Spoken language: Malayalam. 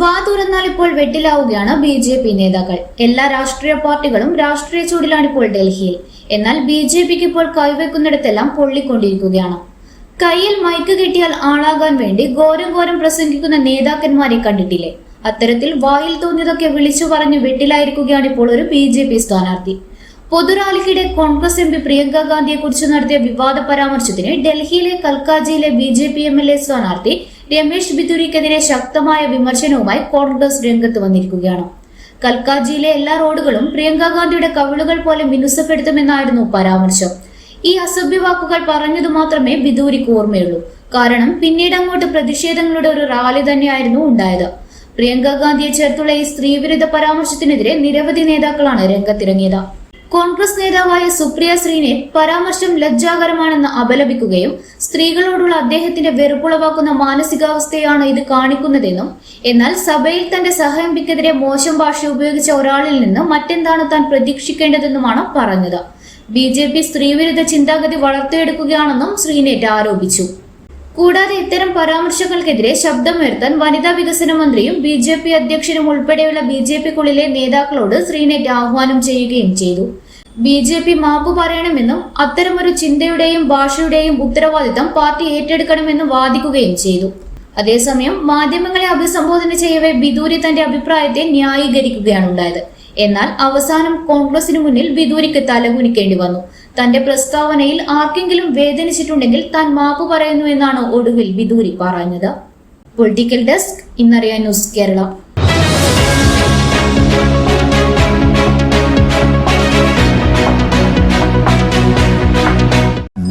വാ തുറന്നാൽ ഇപ്പോൾ വെട്ടിലാവുകയാണ് ബി ജെ പി നേതാക്കൾ. എല്ലാ രാഷ്ട്രീയ പാർട്ടികളും രാഷ്ട്രീയ ചൂടിലാണ് ഇപ്പോൾ ഡൽഹിയിൽ. എന്നാൽ ബി ജെ പിക്ക് ഇപ്പോൾ കൈവെക്കുന്നിടത്തെല്ലാം പൊള്ളിക്കൊണ്ടിരിക്കുകയാണ്. കയ്യിൽ മൈക്ക് കിട്ടിയാൽ ആളാകാൻ വേണ്ടി ഘോരം ഘോരം പ്രസംഗിക്കുന്ന നേതാക്കന്മാരെ കണ്ടിട്ടില്ലേ? അത്തരത്തിൽ വായിൽ തോന്നിയതൊക്കെ വിളിച്ചു പറഞ്ഞു വെട്ടിലായിരിക്കുകയാണ് ഇപ്പോൾ ഒരു ബി ജെ പി സ്ഥാനാർത്ഥി. പൊതുറാലിക്കിടെ കോൺഗ്രസ് എം പി പ്രിയങ്ക ഗാന്ധിയെ കുറിച്ച് നടത്തിയ വിവാദ പരാമർശത്തിന് ഡൽഹിയിലെ കൽക്കാജിയിലെ B J P M L A സ്ഥാനാർത്ഥി രമേശ് ബിദുരിക്കെതിരെ ശക്തമായ വിമർശനവുമായി കോൺഗ്രസ് രംഗത്ത് വന്നിരിക്കുകയാണ്. കൽക്കാജിയിലെ എല്ലാ റോഡുകളും പ്രിയങ്ക ഗാന്ധിയുടെ കവിളുകൾ പോലെ മിനുസപ്പെടുത്തുമെന്നായിരുന്നു പരാമർശം. ഈ അസഭ്യ വാക്കുകൾ പറഞ്ഞതു മാത്രമേ ബിദൂരിക്ക് ഓർമ്മയുള്ളൂ. കാരണം പിന്നീട് അങ്ങോട്ട് പ്രതിഷേധങ്ങളുടെ ഒരു റാലി തന്നെയായിരുന്നു ഉണ്ടായത്. പ്രിയങ്ക ഗാന്ധിയെ ചേർത്തുള്ള ഈ സ്ത്രീവിരുദ്ധ പരാമർശത്തിനെതിരെ നിരവധി നേതാക്കളാണ് രംഗത്തിറങ്ങിയത്. കോൺഗ്രസ് നേതാവായ സുപ്രിയ ശ്രീനെ പരാമർശം ലജ്ജാകരമാണെന്ന് അപലപിക്കുകയും സ്ത്രീകളോടുള്ള അദ്ദേഹത്തിന്റെ വെറുപ്പുളവാക്കുന്ന മാനസികാവസ്ഥയാണ് ഇത് കാണിക്കുന്നതെന്നും എന്നാൽ സഭയിൽ തന്റെ സഹയമ്പിക്കെതിരെ മോശം ഭാഷ ഉപയോഗിച്ച ഒരാളിൽ നിന്ന് മറ്റെന്താണ് താൻ പ്രതീക്ഷിക്കേണ്ടതെന്നുമാണ് പറഞ്ഞത്. ബി ജെ പി സ്ത്രീവിരുദ്ധ ചിന്താഗതി വളർത്തിയെടുക്കുകയാണെന്നും ശ്രീനേറ്റ് ആരോപിച്ചു. കൂടാതെ ഇത്തരം പരാമർശങ്ങൾക്കെതിരെ ശബ്ദമുയർത്താൻ വനിതാ വികസന മന്ത്രിയും ബി ജെ പി അധ്യക്ഷനും ഉൾപ്പെടെയുള്ള ബി ജെ പിക്കുള്ളിലെ നേതാക്കളോട് ശ്രീനേറ്റ് ആഹ്വാനം ചെയ്യുകയും ചെയ്തു. ബി ജെ പി മാപ്പ് പറയണമെന്നും അത്തരമൊരു ചിന്തയുടെയും ഭാഷയുടെയും ഉത്തരവാദിത്തം പാർട്ടി ഏറ്റെടുക്കണമെന്നും വാദിക്കുകയും ചെയ്തു. അതേസമയം മാധ്യമങ്ങളെ അഭിസംബോധന ചെയ്യവേ ബിദൂരി തന്റെ അഭിപ്രായത്തെ ന്യായീകരിക്കുകയാണ് ഉണ്ടായത് എന്നാൽ അവസാനം കോൺഗ്രസിന് മുന്നിൽ ബിദൂരിക്ക് തലകുനിക്കേണ്ടി വന്നു. തന്റെ പ്രസ്താവനയിൽ ആർക്കെങ്കിലും വേദനിച്ചിട്ടുണ്ടെങ്കിൽ താൻ മാപ്പ് പറയുന്നു എന്നാണ് ഒടുവിൽ ബിദൂരി പറഞ്ഞത്. പൊളിറ്റിക്കൽ ഡെസ്ക് ഇന്നറിയാൻ ന്യൂസ് കേരള.